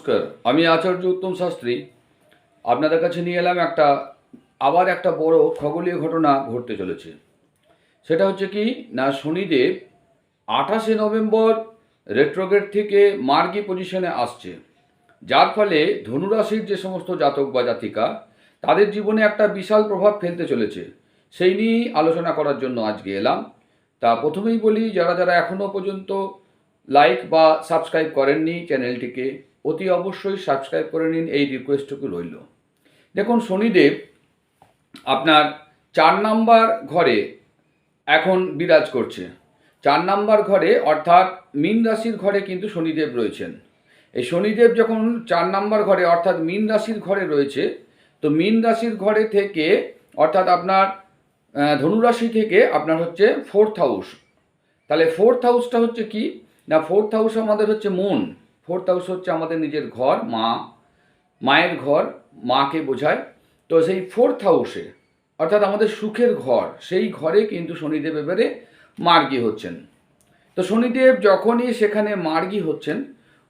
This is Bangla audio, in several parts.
নমস্কার, আমি আচার্য উত্তম শাস্ত্রী। আপনাদের কাছে নিয়ে এলাম একটা, আবার একটা বড় খগোলীয় ঘটনা ঘটতে চলেছে। সেটা হচ্ছে কি, না শনিদেব আঠাশে নভেম্বর রেট্রোগেট থেকে মার্গী পজিশনে আসছে। যার ফলে ধনুরাশির যে সমস্ত জাতক বা জাতিকা, তাদের জীবনে একটা বিশাল প্রভাব ফেলতে চলেছে। সেই নিয়েই আলোচনা করার জন্য আজকে এলাম। তা প্রথমেই বলি, যারা যারা এখনও পর্যন্ত লাইক বা সাবস্ক্রাইব করেননি চ্যানেলটিকে অতি অবশ্যই সাবস্ক্রাইব করে নিন, এই রিকোয়েস্টটুকু রইল। দেখুন, শনিদেব আপনার চার নাম্বার ঘরে এখন বিরাজ করছে। চার নাম্বার ঘরে, অর্থাৎ মীন রাশির ঘরে কিন্তু শনিদেব রয়েছেন। এই শনিদেব যখন চার নাম্বার ঘরে, অর্থাৎ মীন রাশির ঘরে রয়েছে, তো মীন রাশির ঘরে থেকে, অর্থাৎ আপনার ধনুরাশি থেকে আপনার হচ্ছে ফোর্থ হাউস তাহলে ফোর্থ হাউসটা হচ্ছে কি? না ফোর্থ হাউস আমাদের হচ্ছে মন ফোর্থ হাউস হচ্ছে আমাদের নিজের ঘর, মা। মায়ের ঘর, মাকে বোঝায়। তো সেই ফোর্থ হাউসে অর্থাৎ আমাদের সুখের ঘর, সেই ঘরে কিন্তু শনিদেব এবারে মার্গি হচ্ছেন। তো শনিদেব যখনই সেখানে মার্গি হচ্ছেন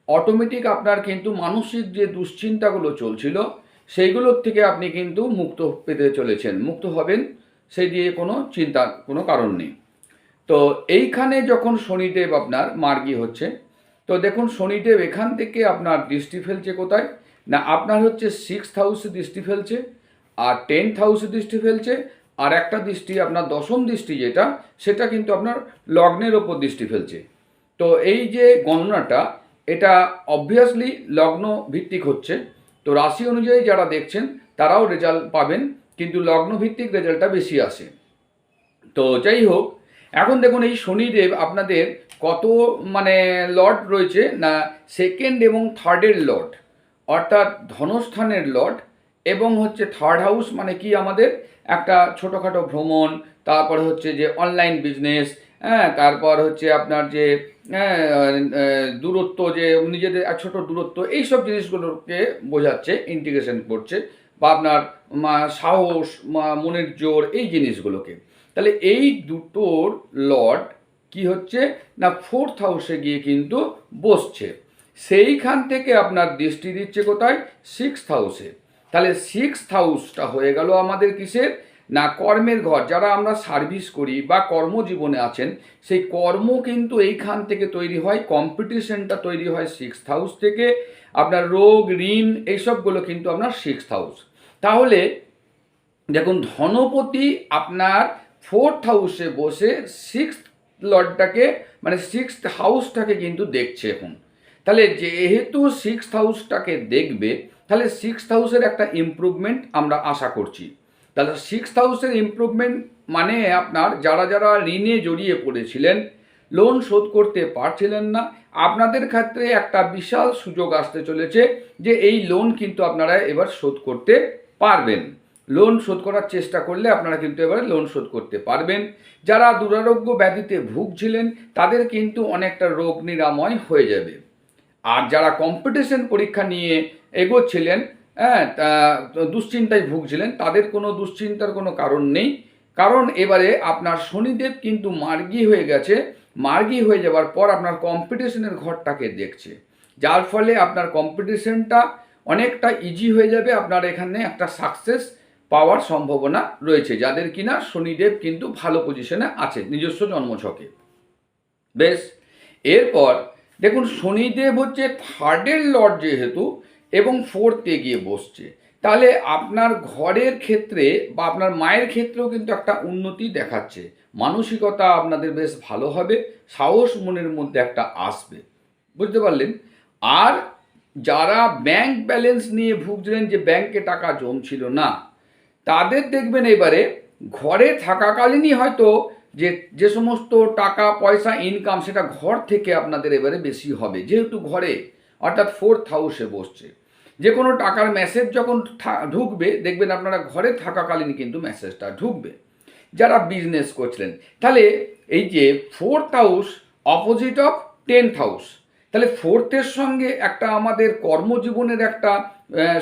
অটোমেটিক আপনার কিন্তু মানসিক যে দুশ্চিন্তাগুলো চলছিল, সেইগুলোর থেকে আপনি কিন্তু মুক্ত পেতে চলেছেন। মুক্ত হবেন সেই দিয়ে কোনো চিন্তার কোনো কারণ নেই। তো এইখানে যখন শনিদেব আপনার মার্গি হচ্ছে তো দেখুন শনিদেব এখান থেকে আপনার দৃষ্টি ফেলছে কোথায়? না, আপনার হচ্ছে সিক্সথ হাউসে দৃষ্টি ফেলছে, আর টেন্থ হাউসে দৃষ্টি ফেলছে, আর একটা দৃষ্টি, আপনার দশম দৃষ্টি যেটা, সেটা কিন্তু আপনার লগ্নের ওপর দৃষ্টি ফেলছে। তো এই যে গণনাটা, এটা অবভিয়াসলি লগ্ন ভিত্তিক হচ্ছে। তো রাশি অনুযায়ী যারা দেখছেন, তারাও রেজাল্ট পাবেন, কিন্তু লগ্ন ভিত্তিক রেজাল্টটা বেশি আসে। তো যাই হোক এখন দেখুন এই শনিদেব আপনাদের কত মানে লর্ড রয়েছে না সেকেন্ড এবং থার্ডের লর্ড অর্থাৎ ধনস্থানের লর্ড এবং হচ্ছে থার্ড হাউস মানে কি আমাদের? একটা ছোটোখাটো ভ্রমণ তারপরে হচ্ছে যে অনলাইন বিজনেস হ্যাঁ তারপর হচ্ছে আপনার যে হ্যাঁ, দূরত্ব যে নিজেদের ছোট দূরত্ব এইসব জিনিসগুলোকে বোঝাচ্ছে ইন্টিগ্রেশন করছে বা আপনার সাহস মনের জোর এই জিনিসগুলোকে। তাহলে এই দুটোর লর্ড কি হচ্ছে? না ফোর্থ হাউসে গিয়ে কিন্তু বসছে। সেইখান থেকে আপনার দৃষ্টি দিচ্ছে কোথায়? সিক্সথ হাউসে তাহলে সিক্সথ হাউসটা হয়ে গেল আমাদের কিসের? না, কর্মের ঘর। যারা আমরা সার্ভিস করি বা কর্মজীবনে আছেন, সেই কর্ম কিন্তু এইখান থেকে তৈরি হয় কম্পিটিশনটা তৈরি হয় সিক্সথ হাউস থেকে। আপনার রোগ, ঋণ, এইসবগুলো কিন্তু আপনার সিক্সথ হাউস তাহলে দেখুন, ধনপতি আপনার ফোর্থ হাউসে বসে সিক্স লর্ডটাকে মানে সিক্স হাউসটাকে কিন্তু দেখছে এখন। তাহলে যেহেতু সিক্স হাউসটাকে দেখবে, তাহলে সিক্স হাউসের একটা ইমপ্রুভমেন্ট আমরা আশা করছি। তাহলে সিক্স হাউসের ইমপ্রুভমেন্ট মানে আপনার যারা যারা ঋণে জড়িয়ে পড়েছিলেন লোন শোধ করতে পারছিলেন না, আপনাদের ক্ষেত্রে একটা বিশাল সুযোগ আসতে চলেছে যে এই লোন কিন্তু আপনারা এবার শোধ করতে পারবেন। লোন শোধ করার চেষ্টা করলে আপনারা কিন্তু এবারে লোন শোধ করতে পারবেন। যারা দুরারোগ্য ব্যাধিতে ভুগছিলেন, তাদের কিন্তু অনেকটা রোগ নিরাময় হয়ে যাবে। আর যারা কম্পিটিশন পরীক্ষা নিয়ে এগোচ্ছিলেন হ্যাঁ দুশ্চিন্তায় ভুগছিলেন, তাদের কোনো দুশ্চিন্তার কোনো কারণ নেই। কারণ এবারে আপনার শনিদেব কিন্তু মার্গী হয়ে গেছে। মার্গী হয়ে যাওয়ার পর আপনার কম্পিটিশনের ঘরটাকে দেখছে। যার ফলে আপনার কম্পিটিশনটা অনেকটা ইজি হয়ে যাবে, আপনার এখানে একটা সাকসেস পাওয়ার সম্ভাবনা রয়েছে। যাদের কিনা শনিদেব কিন্তু ভালো পজিশনে আছে, নিজস্ব জন্মছকে বেশ, এরপর দেখুন, শনিদেব হচ্ছে থার্ডের লর্ড যেহেতু এবং ফোর্থে গিয়ে বসছে। তাহলে আপনার ঘরের ক্ষেত্রে বা আপনার মায়ের ক্ষেত্রেও কিন্তু একটা উন্নতি দেখাচ্ছে। মানসিকতা আপনাদের বেশ ভালো হবে, সাহস মনের মধ্যে একটা আসবে। বুঝতে পারলেন? আর যারা ব্যাংক ব্যালেন্স নিয়ে ভুগছিলেন যে ব্যাংকে টাকা জমছিল না তাদের দেখবেন এবারে ঘরে থাকাকালীনই হয়তো যে যে সমস্ত টাকা, পয়সা ইনকাম সেটা ঘর থেকে আপনাদের এবারে বেশি হবে। যেহেতু ঘরে, অর্থাৎ ফোর্থ হাউসে বসছে। যে কোনো টাকার মেসেজ যখন ঢুকবে, দেখবেন আপনারা ঘরে থাকাকালীন কিন্তু মেসেজটা ঢুকবে। যারা বিজনেস করছিলেন, তাহলে এই যে fourth house opposite of tenth house তাহলে ফোর্থের সঙ্গে একটা আমাদের কর্মজীবনের একটা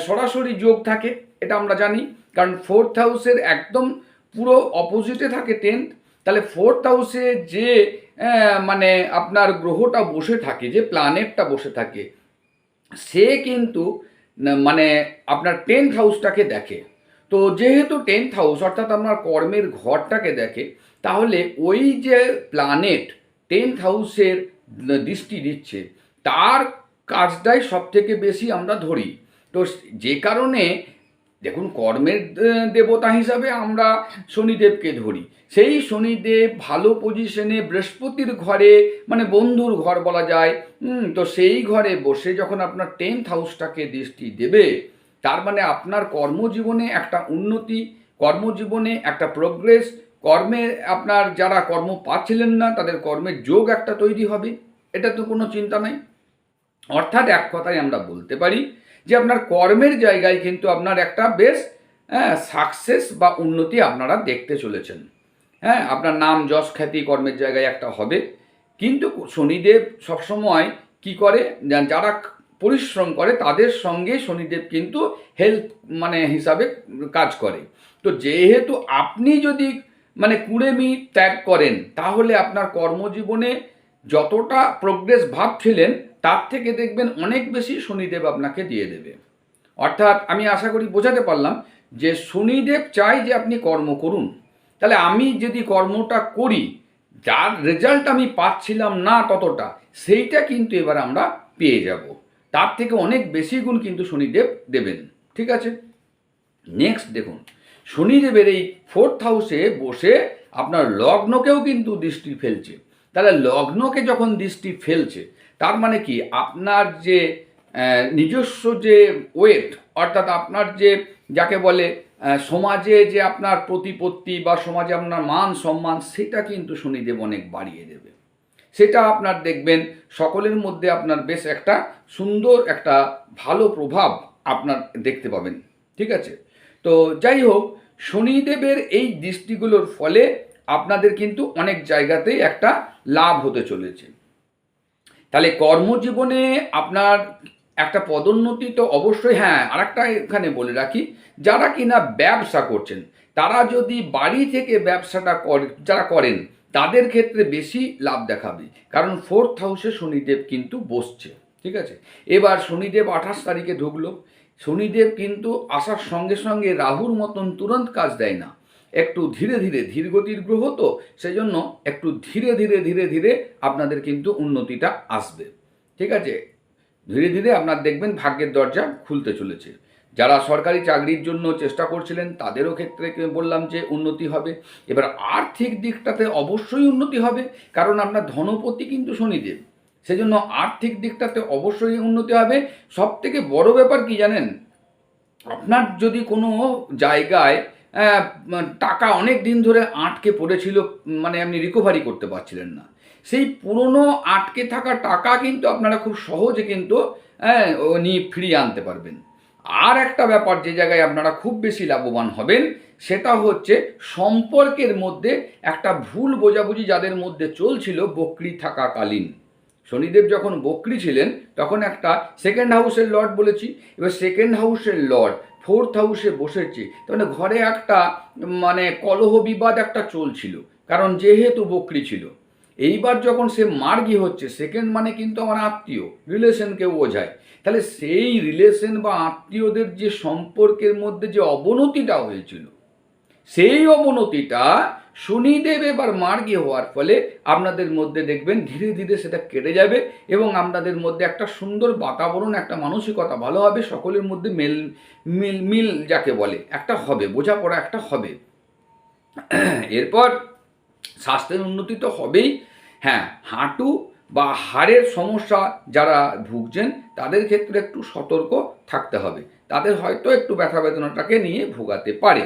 সরাসরি যোগ থাকে, এটা আমরা জানি। কারণ ফোর্থ হাউসের একদম পুরো অপোজিটে থাকে টেন্থ তাহলে ফোর্থ হাউসে যে মানে আপনার গ্রহটা বসে থাকে, যে প্ল্যানেটটা বসে থাকে, সে কিন্তু মানে আপনার টেন্থ হাউসটাকে দেখে। তো যেহেতু টেন্থ হাউস অর্থাৎ আপনার কর্মের ঘরটাকে দেখে, তাহলে ওই যে প্ল্যানেট টেন্থ হাউসের দৃষ্টি দিচ্ছে, তার কাজটাই সব থেকে বেশি আমরা ধরি। তো যে কারণে দেখুন, কর্মের দেবতা হিসাবে আমরা শনিদেবকে ধরি। সেই শনিদেব ভালো পজিশনে বৃহস্পতির ঘরে মানে বন্ধুর ঘর বলা যায় তো সেই ঘরে বসে যখন আপনার টেন্থ হাউসটাকে দৃষ্টি দেবে, তার মানে আপনার কর্মজীবনে একটা উন্নতি, কর্মজীবনে একটা প্রোগ্রেস কর্মে আপনার যারা কর্ম পাচ্ছিলেন না, তাদের কর্মের যোগ একটা তৈরি হবে, এটা তো কোনো চিন্তা নাই। অর্থাৎ এক কথাই আমরা বলতে পারি যে আপনার কর্মের জায়গায় কিন্তু আপনার একটা বেশ হ্যাঁ সাকসেস বা উন্নতি আপনারা দেখতে চলেছেন। হ্যাঁ আপনার নাম যশ খ্যাতি কর্মের জায়গায় একটা হবে। কিন্তু শনিদেব সবসময় কি করে? যারা পরিশ্রম করে তাদের সঙ্গে শনিদেব কিন্তু হেল্প মানে হিসাবে কাজ করে। তো যেহেতু আপনি যদি মানে কুড়েমি ত্যাগ করেন, তাহলে আপনার কর্মজীবনে যতটা প্রোগ্রেস ভাবছিলেন তার থেকে দেখবেন অনেক বেশি শনিদেব আপনাকে দিয়ে দেবে। অর্থাৎ আমি আশা করি বোঝাতে পারলাম যে শনিদেব চাই যে আপনি কর্ম করুন। তাহলে আমি যদি কর্মটা করি, যার রেজাল্ট আমি পাচ্ছিলাম না ততটা, সেইটা কিন্তু এবার আমরা পেয়ে যাব। তার থেকে অনেক বেশি গুণ কিন্তু শনিদেব দেবেন। ঠিক আছে? নেক্সট দেখুন, শনিদেবের এই ফোর্থ হাউসে বসে আপনার লগ্নকেও কিন্তু দৃষ্টি ফেলছে। তাহলে লগ্নকে যখন দৃষ্টি ফেলছে তার মানে কি? আপনার যে নিজস্ব যে ওয়েট অর্থাৎ আপনার যে, যাকে বলে সমাজে যে আপনার প্রতিপত্তি বা সমাজে আপনার মান সম্মান, সেটা কিন্তু শনিদেব অনেক বাড়িয়ে দেবে। সেটা আপনার দেখবেন, সকলের মধ্যে আপনার বেশ একটা সুন্দর, একটা ভালো প্রভাব আপনার দেখতে পাবেন। ঠিক আছে? তো যাই হোক, শনিদেবের এই দৃষ্টিগুলোর ফলে আপনাদের কিন্তু অনেক জায়গাতেই একটা লাভ হতে চলেছে। তাহলে কর্মজীবনে আপনার একটা পদোন্নতি তো অবশ্যই হ্যাঁ আরেকটা এখানে বলে রাখি, যারা কিনা ব্যবসা করছেন, তারা যদি বাড়ি থেকে ব্যবসাটা যারা করেন, তাদের ক্ষেত্রে বেশি লাভ দেখাবে, কারণ ফোর্থ হাউসে শনিদেব কিন্তু বসছে, ঠিক আছে? এবার শনিদেব আঠাশ তারিখে ঢুকলো, শনিদেব কিন্তু আসার সঙ্গে সঙ্গে রাহুর মতন তুরন্ত কাজ দেয় না একটু ধীরে ধীরে, ধীরগতির গ্রহ তো, সেজন্য একটু ধীরে ধীরে ধীরে ধীরে আপনাদের কিন্তু উন্নতিটা আসবে। ঠিক আছে? ধীরে ধীরে আপনার দেখবেন ভাগ্যের দরজা খুলতে চলেছে। যারা সরকারি চাকরির জন্য চেষ্টা করছিলেন, তাদেরও ক্ষেত্রে বললাম যে উন্নতি হবে। এবার আর্থিক দিকটাতে অবশ্যই উন্নতি হবে, কারণ আপনার ধনপতি কিন্তু শনিদেব সেজন্য আর্থিক দিকটাতে অবশ্যই উন্নতি হবে। সব থেকে বড় ব্যাপার কি জানেন? আপনার যদি কোনো জায়গায় টাকা অনেক দিন ধরে আটকে পড়েছিল মানে আপনি রিকভারি করতে পারছিলেন না। সেই পুরনো আটকে থাকা টাকা কিন্তু আপনারা খুব সহজে কিন্তু হ্যাঁ, নিয়ে ফিরিয়ে আনতে পারবেন। আর একটা ব্যাপার যে জায়গায় আপনারা খুব বেশি লাভবান হবেন সেটা হচ্ছে সম্পর্কের মধ্যে একটা ভুল বোঝাবুঝি যাদের মধ্যে চলছিল বকরি থাকাকালীন। শনিদেব যখন বকরি ছিলেন, তখন একটা সেকেন্ড হাউসের লর্ড বলেছি। এবার সেকেন্ড হাউসের লর্ড ফোর্থ হাউসে বসেছে। মানে ঘরে একটা মানে কলহ বিবাদ একটা চলছিল। কারণ যেহেতু বকরি ছিল। এইবার যখন সে মার্গি হচ্ছে সেকেন্ড মানে কিন্তু আমার আত্মীয় রিলেশনকে বোঝায়। তাহলে সেই রিলেশন বা আত্মীয়দের যে সম্পর্কের মধ্যে যে অবনতিটা হয়েছিল সেই অবনতিটা শনিদেব এবার মার্গী হওয়ার ফলে আপনাদের মধ্যে দেখবেন ধীরে ধীরে সেটা কেটে যাবে এবং আপনাদের মধ্যে একটা সুন্দর বাতাবরণ, একটা মানসিকতা ভালো হবে, সকলের মধ্যে মেল, মিল মিল যাকে বলে, একটা হবে, বোঝাপড়া একটা হবে। এরপর স্বাস্থ্যের উন্নতি তো হবেই। হ্যাঁ হাঁটু বা হাড়ের সমস্যা যারা ভুগছেন, তাদের ক্ষেত্রে একটু সতর্ক থাকতে হবে। তাদের হয়তো একটু ব্যথা বেদনাটাকে নিয়ে ভোগাতে পারে।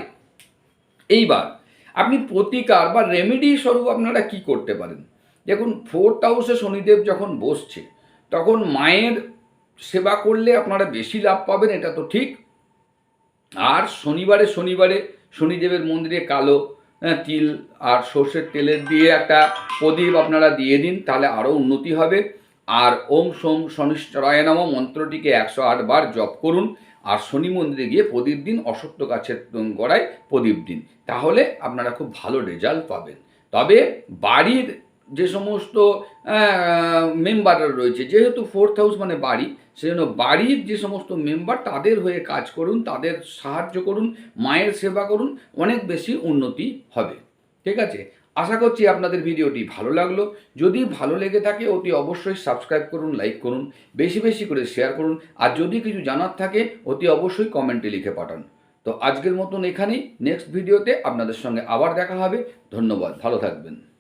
এইবার আপনি প্রতিকার বা রেমেডি স্বরূপ আপনারা কি করতে পারেন? দেখুন ফোর্থ হাউসে শনিদেব যখন বসছে তখন মায়ের সেবা করলে আপনারা বেশি লাভ পাবেন এটা তো ঠিক। আর শনিবারে শনিবারে শনিদেবের মন্দিরে কালো হ্যাঁ, তিল আর সর্ষের তেলের দিয়ে একটা প্রদীপ আপনারা দিয়ে দিন তাহলে আরও উন্নতি হবে। আর ওম সোম শনিশ্চরায় নাম মন্ত্রটিকে একশো আট বার জপ করুন। আর শনি মন্দিরে গিয়ে প্রদীপ দিন, অসত্য গাছের গড়ায় প্রদীপ দিন। তাহলে আপনারা খুব ভালো রেজাল্ট পাবেন। তবে বাড়ির যে সমস্ত মেম্বাররা রয়েছে, যেহেতু ফোর্থ হাউস মানে বাড়ি, সেজন্য বাড়ির যে সমস্ত মেম্বার তাদের হয়ে কাজ করুন, তাদের সাহায্য করুন, মায়ের সেবা করুন, অনেক বেশি উন্নতি হবে। ঠিক আছে? আশা করছি আপনাদের ভিডিওটি ভালো লাগল। যদি ভালো লেগে থাকে, অতি অবশ্যই সাবস্ক্রাইব করুন লাইক করুন, বেশি বেশি করে শেয়ার করুন। আর যদি কিছু জানার থাকে, অতি অবশ্যই কমেন্টে লিখে পাঠান। তো আজকের মতন এখানেই নেক্সট ভিডিওতে আপনাদের সঙ্গে আবার দেখা হবে। ধন্যবাদ, ভালো থাকবেন।